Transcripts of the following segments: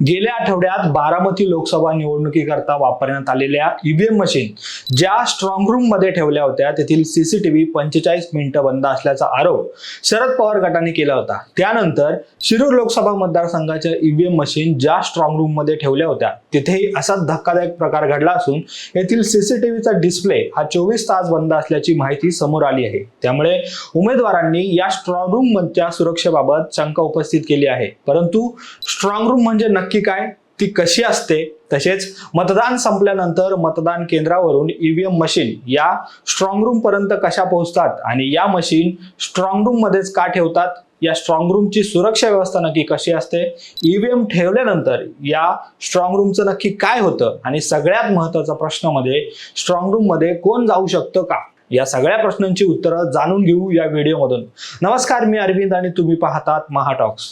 गेल्या आठवड्यात बारामती लोकसभा निवडणुकीकरता वापरण्यात आलेल्या ईव्हीएम मशीन ज्या स्ट्रॉंग रूममध्ये ठेवल्या होत्या तेथील सीसीटीव्ही पंचेचाळीस मिनिटं बंद असल्याचा आरोप शरद पवार गटाने केला होता. त्यानंतर शिरूर लोकसभा मतदारसंघाच्या ईव्हीएम मशीन ज्या स्ट्रॉंग रूममध्ये ठेवल्या होत्या तिथेही असाच धक्कादायक प्रकार घडला असून येथील सीसीटीव्हीचा डिस्प्ले हा चोवीस तास बंद असल्याची माहिती समोर आली आहे. त्यामुळे उमेदवारांनी या स्ट्रॉंग रूमच्या सुरक्षेबाबत शंका उपस्थित केली आहे. परंतु स्ट्रॉंग रूम म्हणजे नक्की काय? ती कशी असते? तसेच मतदान संपल्यानंतर मतदान केंद्रावरून ईव्हीएम मशीन या स्ट्रॉंग रूम पर्यंत कशा पोहोचतात आणि या मशीन स्ट्रॉंग रूम मध्येच का ठेवतात? या स्ट्रॉंग रूमची सुरक्षा व्यवस्था नक्की कशी असते? ईव्हीएम ठेवल्यानंतर या स्ट्रॉंग रूमचं नक्की काय होतं? आणि सगळ्यात महत्त्वाचा प्रश्नमध्ये स्ट्रॉंग रूममध्ये कोण जाऊ शकतं का? या सगळ्या प्रश्नांची उत्तरं जाणून घेऊ या व्हिडिओमधून नमस्कार मी अरविंद आणि तुम्ही पाहतात महाटॉक्स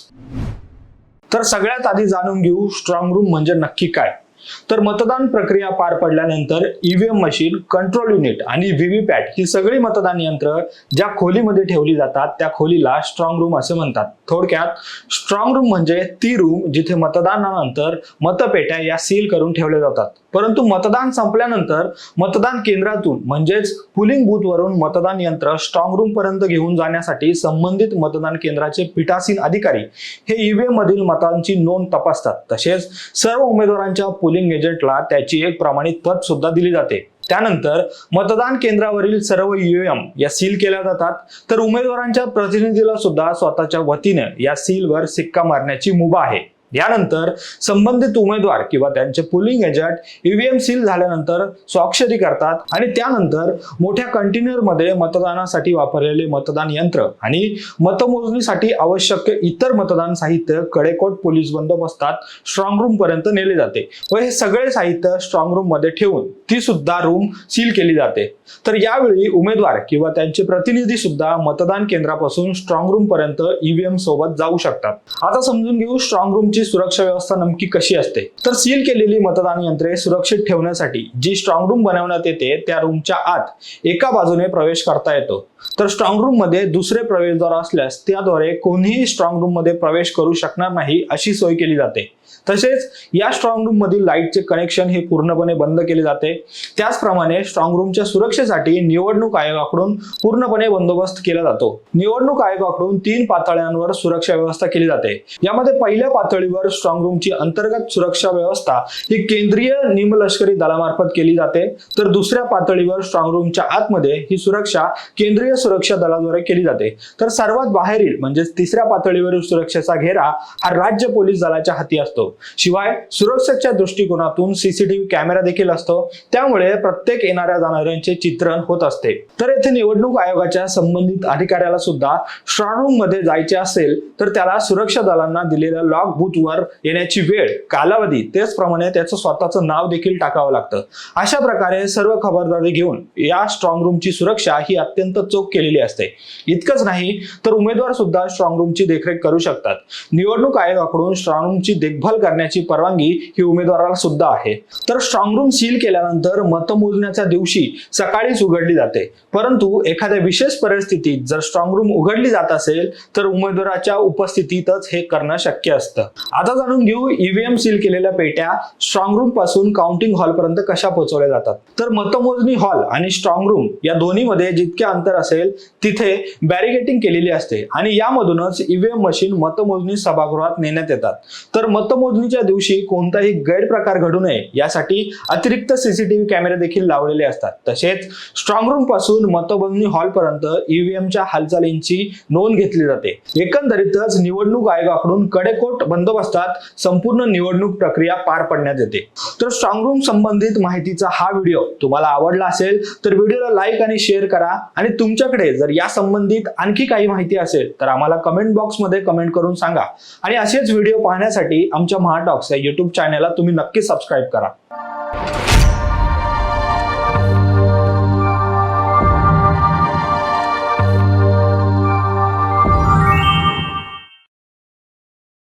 तर सगळ्यात आधी जाणून घेऊ स्ट्रॉंग रूम म्हणजे नक्की काय? तर मतदान प्रक्रिया पार पडल्यानंतर ईव्हीएम मशीन कंट्रोल युनिट आणि व्हीव्हीपॅट ही सगळी मतदान यंत्र ज्या खोलीमध्ये ठेवली जातात त्या खोलीला स्ट्रॉंग रूम असे म्हणतात. थोडक्यात स्ट्रॉंग रूम म्हणजे ती रूम जिथे मतदानानंतर मतपेट्या या सील करून ठेवल्या जातात. परंतु मतदान संपल्यानंतर मतदान केंद्रातून म्हणजेच पुलिंग बूथवरून मतदान यंत्र स्ट्रॉंग रूम पर्यंत घेऊन जाण्यासाठी संबंधित मतदान केंद्राचे पीठासीन अधिकारी हे ईव्हीएम मधील मतांची नोंद तपासतात. तसेच सर्व उमेदवारांच्या पुलिंग एजंटला त्याची एक प्रमाणित पद सुद्धा दिली जाते. त्यानंतर मतदान केंद्रावरील सर्व ईव्हीएम या सील केल्या जातात. तर उमेदवारांच्या प्रतिनिधीला सुद्धा स्वतःच्या वतीने या सीलवर सिक्का मारण्याची मुभा आहे. यानंतर संबंधित उमेदवार किंवा त्यांचे पोलिंग एजंट ईव्हीएम सील झाल्यानंतर स्वाक्षरी करतात आणि त्यानंतर मोठ्या कंटेनरमध्ये मतदानासाठी वापरलेले मतदान यंत्र आणि मतमोजणीसाठी आवश्यक इतर मतदान साहित्य कडेकोट पोलीस बंदोबस्तात स्ट्रॉंग रूम पर्यंत नेले जाते व हे सगळे साहित्य स्ट्रॉंग रूममध्ये ठेवून ती सुद्धा रूम सील केली जाते. तर यावेळी उमेदवार किंवा त्यांचे प्रतिनिधी सुद्धा मतदान केंद्रापासून स्ट्रॉंग रूम पर्यंत ईव्हीएम सोबत जाऊ शकतात. आता समजून घेऊ स्ट्रॉंग रूमची सुरक्षा व्यवस्था नेमकी कशी असते? तर सील केलेली मतदान यंत्रे सुरक्षित ठेवण्यासाठी जी स्ट्रॉंग रूम बनवण्यात येते त्या रूमच्या आत एका बाजूने प्रवेश करता येतो. तर स्ट्रॉंग रूममध्ये दुसरे प्रवेशद्वार असल्यास त्याद्वारे कोणीही स्ट्रॉंग रूममध्ये प्रवेश करू शकणार नाही अशी सोय केली जाते. तसेच या स्ट्रॉंग रूम मधील लाईटचे कनेक्शन हे पूर्णपणे बंद केले जाते. त्याचप्रमाणे स्ट्रॉंग रूमच्या सुरक्षेसाठी निवडणूक आयोगाकडून पूर्णपणे बंदोबस्त केला जातो. निवडणूक आयोगाकडून तीन पातळ्यांवर सुरक्षा व्यवस्था केली जाते. यामध्ये पहिल्या पातळीवर स्ट्रॉंग रूमची अंतर्गत सुरक्षा व्यवस्था ही केंद्रीय निमलष्करी दलामार्फत केली जाते. तर दुसऱ्या पातळीवर स्ट्रॉंग रूमच्या आतमध्ये ही सुरक्षा केंद्रीय सुरक्षा दलाद्वारे केली जाते. तर सर्वात बाहेरील म्हणजे तिसऱ्या पातळीवरील सुरक्षेचा घेरा हा राज्य पोलीस दलाच्या हाती असतो. शिवाय सुरक्षेच्या दृष्टिकोनातून सीसीटीव्ही कॅमेरा देखील असतो. त्यामुळे प्रत्येक येणाऱ्या जाणाऱ्यांचे चित्रण होत असते. तर येथे निवडणूक आयोगाच्या संबंधित अधिकाऱ्याला सुद्धा स्ट्रॉंग रूममध्ये जायचे असेल तर त्याला सुरक्षा दलांना दिलेल्या लॉक बूथ वर येण्याची वेळ कालावधी त्याचप्रमाणे त्याचं स्वतःचं नाव देखील टाकावं लागतं. अशा प्रकारे सर्व खबरदारी घेऊन या स्ट्रॉंग रूमची सुरक्षा ही अत्यंत चोख केलेली असते. इतकंच नाही तर उमेदवार सुद्धा स्ट्रॉंग रूमची देखरेख करू शकतात. निवडणूक आयोगाकडून स्ट्रॉंग रूमची देखभाल करण्याची परवानगी ही उमेदवाराला सुद्धा आहे. तर स्ट्रॉंग रूम सील केल्यानंतर मतमोजण्याच्या दिवशी सकाळीच उघडली जाते. परंतु एखाद्या विशेष परिस्थितीत जर स्ट्रॉंग रूम उघडली जात असेल तर उमेदवाराच्या उपस्थितीतच हे करणं शक्य असतं. आता जाणून घेऊ ईव्हीएम सील केलेल्या पेट्या स्ट्रॉंग रूमपासून काउंटिंग हॉल पर्यंत कशा पोहोचवल्या जातात? तर मतमोजणी हॉल आणि स्ट्रॉंग रूम या दोन्हीमध्ये जितके अंतर असेल तिथे बॅरिगेटिंग केलेली असते. आणि यामधूनच ईव्हीएम मशीन मतमोजणी सभागृहात नेण्यात येतात. तर मतमोजणीच्या दिवशी कोणताही गैरप्रकार घडू नये यासाठी अतिरिक्त सीसीटीव्ही कॅमेरे देखील लावलेले असतात. तसेच स्ट्रॉंग रूमपासून मतमोजणी हॉलपर्यंत ईव्हीएमच्या हालचालींची नोंद घेतली जाते. एकंदरीतच निवडणूक आयोगाकडून कडेकोट बंदोबस्तात संपूर्ण निवडणूक प्रक्रिया पार पडण्यात येते. तर स्ट्रॉंग रूम संबंधित माहितीचा हा व्हिडिओ तुम्हाला आवडला असेल तर व्हिडिओला लाईक आणि शेअर करा आणि तुमच्याकडे जर या संबंधित आणखी काही माहिती असेल तर आम्हाला कमेंट बॉक्समध्ये कमेंट करून सांगा. आणि असेच व्हिडिओ पाहण्यासाठी आमच्या महाटॉक्स या युट्यूब चॅनलला तुम्ही नक्की सबस्क्राईब करा.